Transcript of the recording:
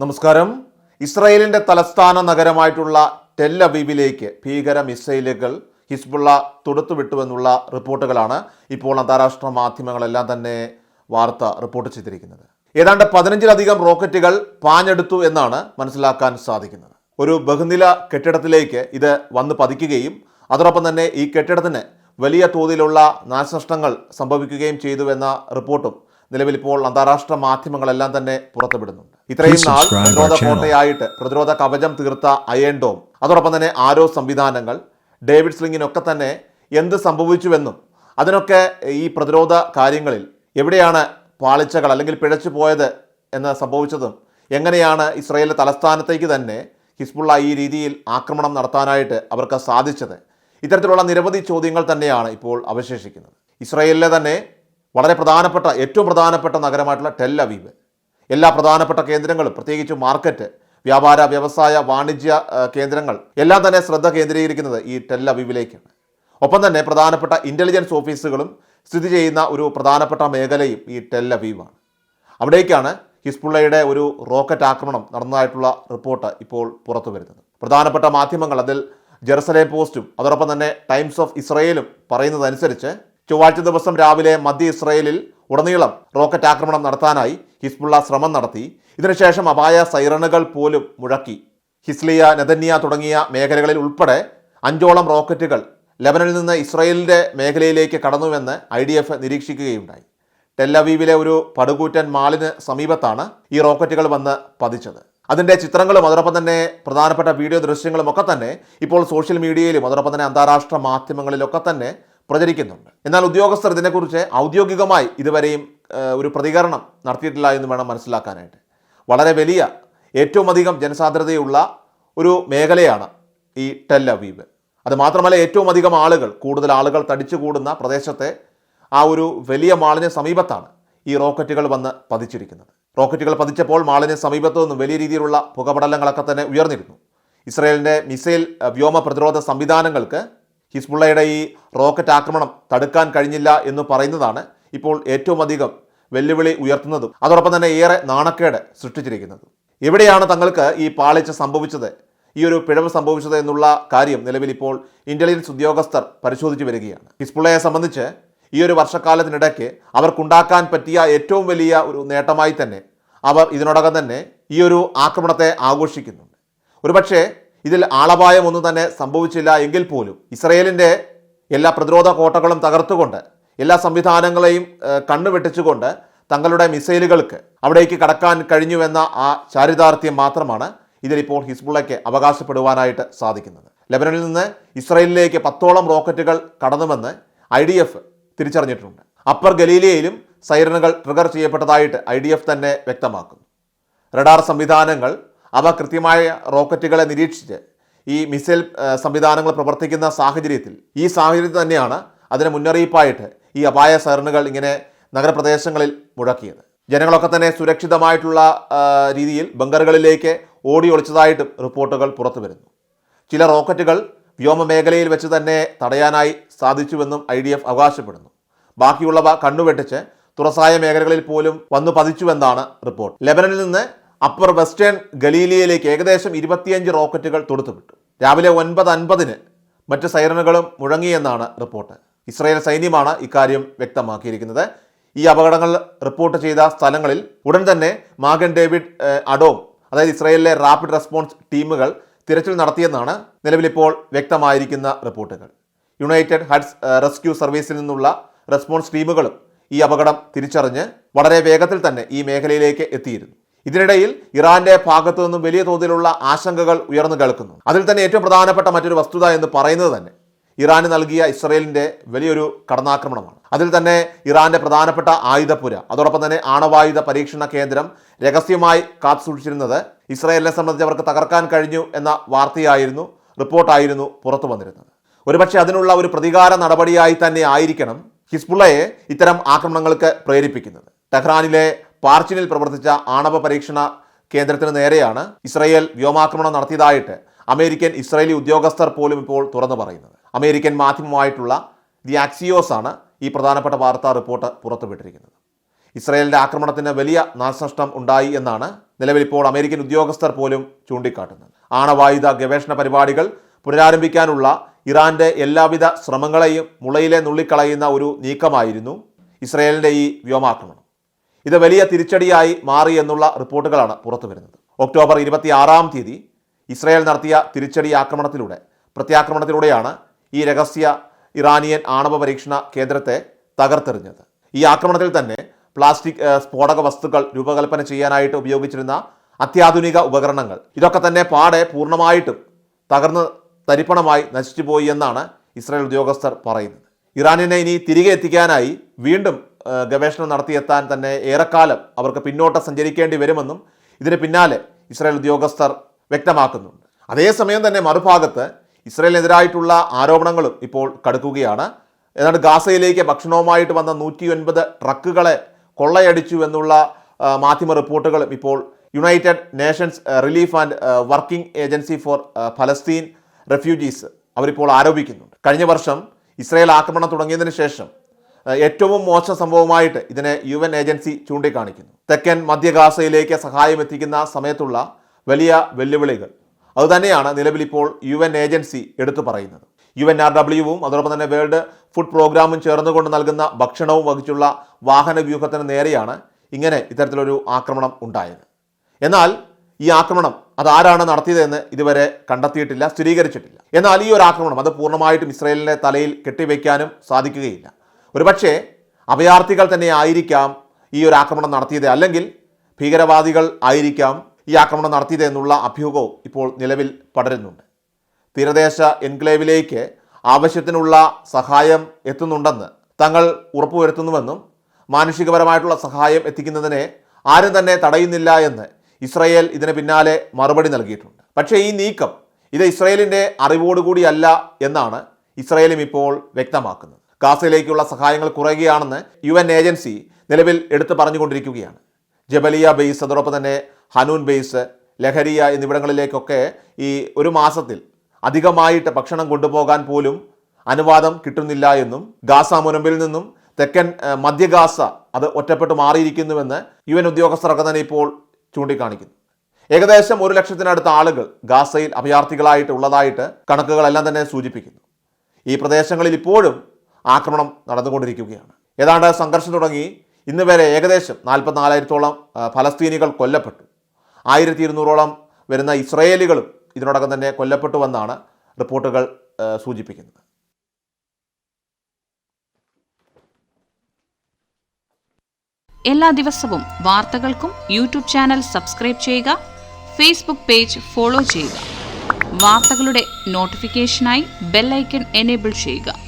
നമസ്കാരം. ഇസ്രായേലിന്റെ തലസ്ഥാന നഗരമായിട്ടുള്ള ടെല്ലബീബിലേക്ക് ഭീകര മിസൈലുകൾ ഹിസ്ബുള്ള തുടുത്തുവിട്ടുവെന്നുള്ള റിപ്പോർട്ടുകളാണ് ഇപ്പോൾ അന്താരാഷ്ട്ര മാധ്യമങ്ങളെല്ലാം തന്നെ വാർത്ത റിപ്പോർട്ട് ചെയ്തിരിക്കുന്നത്. ഏതാണ്ട് പതിനഞ്ചിലധികം റോക്കറ്റുകൾ പാഞ്ഞെടുത്തു എന്നാണ് മനസ്സിലാക്കാൻ സാധിക്കുന്നത്. ഒരു ബഹുനില കെട്ടിടത്തിലേക്ക് ഇത് വന്ന് പതിക്കുകയും അതോടൊപ്പം തന്നെ ഈ കെട്ടിടത്തിന് വലിയ തോതിലുള്ള നാശനഷ്ടങ്ങൾ സംഭവിക്കുകയും ചെയ്തുവെന്ന റിപ്പോർട്ടും നിലവിൽ ഇപ്പോൾ അന്താരാഷ്ട്ര മാധ്യമങ്ങളെല്ലാം തന്നെ പുറത്തുവിടുന്നുണ്ട്. ഇത്രയും നാൾ പ്രതിരോധ കോട്ടയായിട്ട് പ്രതിരോധ കവചം തീർത്ത അയേണ്ടോം അതോടൊപ്പം തന്നെ ആരോ സംവിധാനങ്ങൾ ഡേവിഡ് സ്ലിങ്ങിനൊക്കെ തന്നെ എന്ത് സംഭവിച്ചുവെന്നും അതിനൊക്കെ ഈ പ്രതിരോധ കാര്യങ്ങളിൽ എവിടെയാണ് പാളിച്ചകൾ അല്ലെങ്കിൽ പിഴച്ചു പോയത് എന്ന് സംഭവിച്ചതും എങ്ങനെയാണ് ഇസ്രയേലിലെ തലസ്ഥാനത്തേക്ക് തന്നെ ഹിസ്ബുള്ള ഈ രീതിയിൽ ആക്രമണം നടത്താനായിട്ട് അവർക്ക് സാധിച്ചത് ഇത്തരത്തിലുള്ള നിരവധി ചോദ്യങ്ങൾ തന്നെയാണ് ഇപ്പോൾ അവശേഷിക്കുന്നത്. ഇസ്രയേലിലെ തന്നെ വളരെ പ്രധാനപ്പെട്ട ഏറ്റവും പ്രധാനപ്പെട്ട നഗരമായിട്ടുള്ള ടെൽ അവീവ്. എല്ലാ പ്രധാനപ്പെട്ട കേന്ദ്രങ്ങളും പ്രത്യേകിച്ച് മാർക്കറ്റ് വ്യാപാര വ്യവസായ വാണിജ്യ കേന്ദ്രങ്ങൾ എല്ലാം തന്നെ ശ്രദ്ധ കേന്ദ്രീകരിക്കുന്നത് ഈ ടെൽ അവീവിലേക്കാണ്. ഒപ്പം തന്നെ പ്രധാനപ്പെട്ട ഇന്റലിജൻസ് ഓഫീസുകളും സ്ഥിതി ചെയ്യുന്ന ഒരു പ്രധാനപ്പെട്ട മേഖലയും ഈ ടെൽ അവീവാണ്. അവിടേക്കാണ് ഹിസ്ബുള്ളയുടെ ഒരു റോക്കറ്റ് ആക്രമണം നടന്നതായിട്ടുള്ള റിപ്പോർട്ട് ഇപ്പോൾ പുറത്തു വരുന്നത്. പ്രധാനപ്പെട്ട മാധ്യമങ്ങൾ അതിൽ ജെറുസലേം പോസ്റ്റും അതോടൊപ്പം തന്നെ ടൈംസ് ഓഫ് ഇസ്രയേലും പറയുന്നതനുസരിച്ച് ചൊവ്വാഴ്ച ദിവസം രാവിലെ മധ്യ ഇസ്രയേലിൽ ഉടനീളം റോക്കറ്റ് ആക്രമണം നടത്താനായി ഹിസ്ബുള്ള ശ്രമം നടത്തി. ഇതിനുശേഷം അപായ സൈറണുകൾ പോലും മുഴക്കി. ഹിസ്ലിയ നെതന്യ തുടങ്ങിയ മേഖലകളിൽ ഉൾപ്പെടെ അഞ്ചോളം റോക്കറ്റുകൾ ലെബനനിൽ നിന്ന് ഇസ്രയേലിന്റെ മേഖലയിലേക്ക് കടന്നുവെന്ന് ഐ ഡി എഫ് നിരീക്ഷിക്കുകയുണ്ടായി. ടെല്ലവീവിലെ ഒരു പടുകൂറ്റൻ മാളിന് സമീപത്താണ് ഈ റോക്കറ്റുകൾ വന്ന് പതിച്ചത്. അതിന്റെ ചിത്രങ്ങളും അതോടൊപ്പം തന്നെ പ്രധാനപ്പെട്ട വീഡിയോ ദൃശ്യങ്ങളും ഒക്കെ തന്നെ ഇപ്പോൾ സോഷ്യൽ മീഡിയയിലും അതോടൊപ്പം തന്നെ അന്താരാഷ്ട്ര മാധ്യമങ്ങളിലൊക്കെ തന്നെ പ്രചരിക്കുന്നുണ്ട്. എന്നാൽ ഉദ്യോഗസ്ഥർ ഇതിനെക്കുറിച്ച് ഔദ്യോഗികമായി ഇതുവരെയും ഒരു പ്രതികരണം നടത്തിയിട്ടില്ല എന്ന് വേണം മനസ്സിലാക്കാനായിട്ട്. വളരെ വലിയ ഏറ്റവും അധികം ജനസാന്ദ്രതയുള്ള ഒരു മേഖലയാണ് ഈ ടെൽ അവീവ്. അത് മാത്രമല്ല ഏറ്റവും അധികം ആളുകൾ കൂടുതൽ ആളുകൾ തടിച്ചു കൂടുന്ന പ്രദേശത്തെ ആ ഒരു വലിയ മാളിന് സമീപത്താണ് ഈ റോക്കറ്റുകൾ വന്ന് പതിച്ചിരിക്കുന്നത്. റോക്കറ്റുകൾ പതിച്ചപ്പോൾ മാളിന് സമീപത്തു നിന്നും വലിയ രീതിയിലുള്ള പുകപടലങ്ങളൊക്കെ തന്നെ ഉയർന്നിരുന്നു. ഇസ്രയേലിന്റെ മിസൈൽ വ്യോമ പ്രതിരോധ സംവിധാനങ്ങൾക്ക് ഹിസ്ബുള്ളയുടെ ഈ റോക്കറ്റ് ആക്രമണം തടുക്കാൻ കഴിഞ്ഞില്ല എന്ന് പറയുന്നതാണ് ഇപ്പോൾ ഏറ്റവും അധികം വെല്ലുവിളി ഉയർത്തുന്നതും അതോടൊപ്പം തന്നെ ഏറെ നാണക്കേട് സൃഷ്ടിച്ചിരിക്കുന്നതും. എവിടെയാണ് തങ്ങൾക്ക് ഈ പാളിച്ച സംഭവിച്ചത്? ഈ ഒരു പിഴവ് സംഭവിച്ചത് എന്നുള്ള കാര്യം നിലവിൽ ഇപ്പോൾ ഇന്റലിജൻസ് ഉദ്യോഗസ്ഥർ പരിശോധിച്ചു വരികയാണ്. ഹിസ്ബുള്ളയെ സംബന്ധിച്ച് ഈ ഒരു വർഷക്കാലത്തിനിടയ്ക്ക് അവർക്കുണ്ടാക്കാൻ പറ്റിയ ഏറ്റവും വലിയ ഒരു നേട്ടമായി തന്നെ അവർ ഇതിനോടകം തന്നെ ഈ ഒരു ആക്രമണത്തെ ആഘോഷിക്കുന്നുണ്ട്. ഒരുപക്ഷേ ഇതിൽ ആളപായം ഒന്നും തന്നെ സംഭവിച്ചില്ല എങ്കിൽ പോലും ഇസ്രയേലിന്റെ എല്ലാ പ്രതിരോധ കോട്ടകളും തകർത്തുകൊണ്ട് എല്ലാ സംവിധാനങ്ങളെയും കണ്ണുവെട്ടിച്ചുകൊണ്ട് തങ്ങളുടെ മിസൈലുകൾക്ക് അവിടേക്ക് കടക്കാൻ കഴിഞ്ഞുവെന്ന ആ ചാരിതാർത്ഥ്യം മാത്രമാണ് ഇതിലിപ്പോൾ ഹിസ്ബുള്ളയ്ക്ക് അവകാശപ്പെടുവാനായിട്ട് സാധിക്കുന്നത്. ലെബനനിൽ നിന്ന് ഇസ്രയേലിലേക്ക് പത്തോളം റോക്കറ്റുകൾ കടന്നുവെന്ന് ഐ ഡി എഫ് തിരിച്ചറിഞ്ഞിട്ടുണ്ട്. അപ്പർ ഗലീലിയയിലും സൈറനുകൾ ട്രിഗർ ചെയ്യപ്പെട്ടതായിട്ട് ഐ ഡി എഫ് തന്നെ വ്യക്തമാക്കുന്നു. റഡാർ സംവിധാനങ്ങൾ അവ കൃത്യമായ റോക്കറ്റുകളെ നിരീക്ഷിച്ച് ഈ മിസൈൽ സംവിധാനങ്ങൾ പ്രവർത്തിക്കുന്ന സാഹചര്യത്തിൽ ഈ സാഹചര്യത്തിൽ തന്നെയാണ് അതിന് മുന്നറിയിപ്പായിട്ട് ഈ അപായ സൈറനുകൾ ഇങ്ങനെ നഗരപ്രദേശങ്ങളിൽ മുഴക്കിയത്. ജനങ്ങളൊക്കെ തന്നെ സുരക്ഷിതമായിട്ടുള്ള രീതിയിൽ ബങ്കറുകളിലേക്ക് ഓടി ഒളിച്ചതായിട്ടും റിപ്പോർട്ടുകൾ പുറത്തു വരുന്നു. ചില റോക്കറ്റുകൾ വ്യോമ മേഖലയിൽ വെച്ച് തന്നെ തടയാനായി സാധിച്ചുവെന്നും ഐ ഡി എഫ് അവകാശപ്പെടുന്നു. ബാക്കിയുള്ളവ കണ്ണുവെട്ടിച്ച് തുറസായ മേഖലകളിൽ പോലും വന്നു പതിച്ചുവെന്നാണ് റിപ്പോർട്ട്. ലെബനനിൽ നിന്ന് അപ്പർ വെസ്റ്റേൺ ഗലീലിയയിലേക്ക് ഏകദേശം ഇരുപത്തിയഞ്ച് റോക്കറ്റുകൾ തൊടുത്തുവിട്ടു. രാവിലെ ഒൻപത് അൻപതിന് മറ്റ് സൈറനുകളും മുഴങ്ങിയെന്നാണ് റിപ്പോർട്ട്. ഇസ്രായേൽ സൈന്യമാണ് ഇക്കാര്യം വ്യക്തമാക്കിയിരിക്കുന്നത്. ഈ അപകടങ്ങൾ റിപ്പോർട്ട് ചെയ്ത സ്ഥലങ്ങളിൽ ഉടൻ തന്നെ മാഗൻ ഡേവിഡ് അഡോം അതായത് ഇസ്രായേലിലെ റാപ്പിഡ് റെസ്പോൺസ് ടീമുകൾ തിരച്ചിൽ നടത്തിയെന്നാണ് നിലവിലിപ്പോൾ വ്യക്തമായിരിക്കുന്ന റിപ്പോർട്ടുകൾ. യുണൈറ്റഡ് ഹഡ്സ് റെസ്ക്യൂ സർവീസിൽ നിന്നുള്ള റെസ്പോൺസ് ടീമുകളും ഈ അപകടം തിരിച്ചറിഞ്ഞ് വളരെ വേഗത്തിൽ തന്നെ ഈ മേഖലയിലേക്ക് എത്തിയിരുന്നു. ഇതിനിടയിൽ ഇറാന്റെ ഭാഗത്തു നിന്നും വലിയ തോതിലുള്ള ആശങ്കകൾ ഉയർന്നു കേൾക്കുന്നു. അതിൽ തന്നെ ഏറ്റവും പ്രധാനപ്പെട്ട മറ്റൊരു വസ്തുത എന്ന് പറയുന്നത് തന്നെ ഇറാന് നൽകിയ ഇസ്രയേലിന്റെ വലിയൊരു കടന്നാക്രമണമാണ്. അതിൽ തന്നെ ഇറാന്റെ പ്രധാനപ്പെട്ട ആയുധപുര അതോടൊപ്പം തന്നെ ആണവായുധ പരീക്ഷണ കേന്ദ്രം രഹസ്യമായി കാത്തുസൂക്ഷിച്ചിരുന്നത് ഇസ്രയേലിനെ സംബന്ധിച്ച് അവർക്ക് തകർക്കാൻ കഴിഞ്ഞു എന്ന വാർത്തയായിരുന്നു റിപ്പോർട്ടായിരുന്നു പുറത്തു വന്നിരുന്നത്. ഒരുപക്ഷെ അതിനുള്ള ഒരു പ്രതികാര നടപടിയായി തന്നെ ആയിരിക്കണം ഹിസ്ബുള്ളയെ ഇത്തരം ആക്രമണങ്ങൾക്ക് പ്രേരിപ്പിക്കുന്നത്. ടെഹ്റാനിലെ പാർച്ചിനിൽ പ്രവർത്തിച്ച ആണവ പരീക്ഷണ കേന്ദ്രത്തിന് നേരെയാണ് ഇസ്രയേൽ വ്യോമാക്രമണം നടത്തിയതായിട്ട് അമേരിക്കൻ ഇസ്രയേലി ഉദ്യോഗസ്ഥർ പോലും ഇപ്പോൾ തുറന്നു പറയുന്നത്. അമേരിക്കൻ മാധ്യമമായിട്ടുള്ള ദി ആക്സിയോസ് ആണ് ഈ പ്രധാനപ്പെട്ട വാർത്താ റിപ്പോർട്ട് പുറത്തുവിട്ടിരിക്കുന്നത്. ഇസ്രയേലിന്റെ ആക്രമണത്തിന് വലിയ നാശനഷ്ടം ഉണ്ടായി എന്നാണ് നിലവിൽ ഇപ്പോൾ അമേരിക്കൻ ഉദ്യോഗസ്ഥർ പോലും ചൂണ്ടിക്കാട്ടുന്നത്. ആണവായുധ ഗവേഷണ പരിപാടികൾ പുനരാരംഭിക്കാനുള്ള ഇറാന്റെ എല്ലാവിധ ശ്രമങ്ങളെയും മുളയിലെ നുള്ളിക്കളയുന്ന ഒരു നീക്കമായിരുന്നു ഇസ്രയേലിന്റെ ഈ വ്യോമാക്രമണം. ഇത് വലിയ തിരിച്ചടിയായി മാറി എന്നുള്ള റിപ്പോർട്ടുകളാണ് പുറത്തു വരുന്നത് ഒക്ടോബർ ഇരുപത്തി ആറാം തീയതി ഇസ്രായേൽ നടത്തിയ തിരിച്ചടി ആക്രമണത്തിലൂടെ പ്രത്യാക്രമണത്തിലൂടെയാണ് ഈ രഹസ്യ ഇറാനിയൻ ആണവ പരീക്ഷണ കേന്ദ്രത്തെ തകർത്തെറിഞ്ഞത്. ഈ ആക്രമണത്തിൽ തന്നെ പ്ലാസ്റ്റിക് സ്ഫോടക വസ്തുക്കൾ രൂപകൽപ്പന ചെയ്യാനായിട്ട് ഉപയോഗിച്ചിരുന്ന അത്യാധുനിക ഉപകരണങ്ങൾ ഇതൊക്കെ തന്നെ പാടെ പൂർണമായിട്ടും തകർന്ന് തരിപ്പണമായി നശിച്ചുപോയി എന്നാണ് ഇസ്രായേൽ ഉദ്യോഗസ്ഥർ പറയുന്നത്. ഇറാനിനെ ഇനി തിരികെ എത്തിക്കാനായി വീണ്ടും ഗവേഷണം നടത്തിയെത്താൻ തന്നെ ഏറെക്കാലം അവർക്ക് പിന്നോട്ട് സഞ്ചരിക്കേണ്ടി വരുമെന്നും ഇതിന് പിന്നാലെ ഇസ്രായേൽ ഉദ്യോഗസ്ഥർ വ്യക്തമാക്കുന്നുണ്ട്. അതേസമയം തന്നെ മറുഭാഗത്ത് ഇസ്രായേലിനെതിരായിട്ടുള്ള ആരോപണങ്ങളും ഇപ്പോൾ കടുക്കുകയാണ്. ഏതാണ്ട് ഗാസയിലേക്ക് ഭക്ഷണവുമായിട്ട് വന്ന നൂറ്റി ഒൻപത് ട്രക്കുകളെ കൊള്ളയടിച്ചു എന്നുള്ള മാധ്യമ റിപ്പോർട്ടുകളും ഇപ്പോൾ United Nations relief and working agency for ഫലസ്തീൻ റെഫ്യൂജീസ് അവരിപ്പോൾ ആരോപിക്കുന്നുണ്ട്. കഴിഞ്ഞ വർഷം ഇസ്രായേൽ ആക്രമണം തുടങ്ങിയതിന് ശേഷം ഏറ്റവും മോശം സംഭവമായിട്ട് ഇതിനെ യു എൻ ഏജൻസി ചൂണ്ടിക്കാണിക്കുന്നു. തെക്കൻ മധ്യ ഗാസയിലേക്ക് സഹായം എത്തിക്കുന്ന സമയത്തുള്ള വലിയ വെല്ലുവിളികൾ. അതുതന്നെയാണ് നിലവിൽ ഇപ്പോൾ യു എൻ ഏജൻസി എടുത്തു പറയുന്നത്. യു എൻ ആർ ഡബ്ല്യുവും അതോടൊപ്പം തന്നെ വേൾഡ് ഫുഡ് പ്രോഗ്രാമും ചേർന്നുകൊണ്ട് നൽകുന്ന ഭക്ഷണവും വഹിച്ചുള്ള വാഹന വ്യൂഹത്തിന് നേരെയാണ് ഇങ്ങനെ ഇത്തരത്തിലൊരു ആക്രമണം ഉണ്ടായത്. എന്നാൽ ഈ ആക്രമണം അതാരാണ് നടത്തിയതെന്ന് ഇതുവരെ കണ്ടെത്തിയിട്ടില്ല സ്ഥിരീകരിച്ചിട്ടില്ല. എന്നാൽ ഈ ഒരു ആക്രമണം അത് പൂർണമായിട്ടും ഇസ്രയേലിന്റെ തലയിൽ കെട്ടിവെക്കാനും സാധിക്കുകയില്ല. ഒരുപക്ഷെ അഭയാർത്ഥികൾ തന്നെ ആയിരിക്കാം ഈ ഒരു ആക്രമണം നടത്തിയത് അല്ലെങ്കിൽ ഭീകരവാദികൾ ആയിരിക്കാം ഈ ആക്രമണം നടത്തിയത് എന്നുള്ള അഭ്യൂഹവും ഇപ്പോൾ നിലവിൽ പടരുന്നുണ്ട്. തീരദേശ എൻക്ലേവിലേക്ക് ആവശ്യത്തിനുള്ള സഹായം എത്തുന്നുണ്ടെന്ന് തങ്ങൾ ഉറപ്പുവരുത്തുന്നുവെന്നും മാനുഷികപരമായിട്ടുള്ള സഹായം എത്തിക്കുന്നതിനെ ആരും തന്നെ തടയുന്നില്ല എന്ന് ഇസ്രയേൽ ഇതിന് പിന്നാലെ മറുപടി നൽകിയിട്ടുണ്ട്. പക്ഷേ ഈ നീക്കം ഇത് ഇസ്രയേലിന്റെ അറിവോടുകൂടിയല്ല എന്നാണ് ഇസ്രയേലും ഇപ്പോൾ വ്യക്തമാക്കുന്നത്. ഗാസയിലേക്കുള്ള സഹായങ്ങൾ കുറയുകയാണെന്ന് യു എൻ ഏജൻസി നിലവിൽ എടുത്തു പറഞ്ഞുകൊണ്ടിരിക്കുകയാണ്. ജബലിയ ബെയ്സ് അതോടൊപ്പം തന്നെ ഹനൂൻ ബെയ്സ് ലഹരിയ എന്നിവിടങ്ങളിലേക്കൊക്കെ ഈ ഒരു മാസത്തിൽ അധികമായിട്ട് ഭക്ഷണം കൊണ്ടുപോകാൻ പോലും അനുവാദം കിട്ടുന്നില്ല എന്നും ഗാസ മുനമ്പിൽ നിന്നും തെക്കൻ മധ്യ ഗാസ അത് ഒറ്റപ്പെട്ട് മാറിയിരിക്കുന്നുവെന്ന് യു എൻ ഉദ്യോഗസ്ഥരൊക്കെ തന്നെ ഇപ്പോൾ ചൂണ്ടിക്കാണിക്കുന്നു. ഏകദേശം ഒരു ലക്ഷത്തിനടുത്ത ആളുകൾ ഗാസയിൽ അഭയാർത്ഥികളായിട്ട് ഉള്ളതായിട്ട് കണക്കുകളെല്ലാം തന്നെ സൂചിപ്പിക്കുന്നു. ഈ പ്രദേശങ്ങളിൽ ഇപ്പോഴും ആക്രമണം നടന്നുകൊണ്ടിരിക്കുകയാണ്. ഏതാണ്ട് സംഘർഷം തുടങ്ങി. ഇന്ന് വരെ ഏകദേശം നാൽപ്പത്തിനാലായിരത്തോളം ഫലസ്തീനികൾ കൊല്ലപ്പെട്ടു. ആയിരത്തി ഇരുന്നൂറോളം വരുന്ന ഇസ്രയേലികളും ഇതിനോടകം തന്നെ കൊല്ലപ്പെട്ടു എന്നാണ് റിപ്പോർട്ടുകൾ സൂചിപ്പിക്കുന്നത്. എല്ലാ ദിവസവും വാർത്തകൾക്കും യൂട്യൂബ് ചാനൽ സബ്സ്ക്രൈബ് ചെയ്യുക ഫേസ്ബുക്ക് പേജ് ഫോളോ ചെയ്യുക. വാർത്തകളുടെ നോട്ടിഫിക്കേഷനായി ബെല്ലൈക്കൺ എനേബിൾ ചെയ്യുക.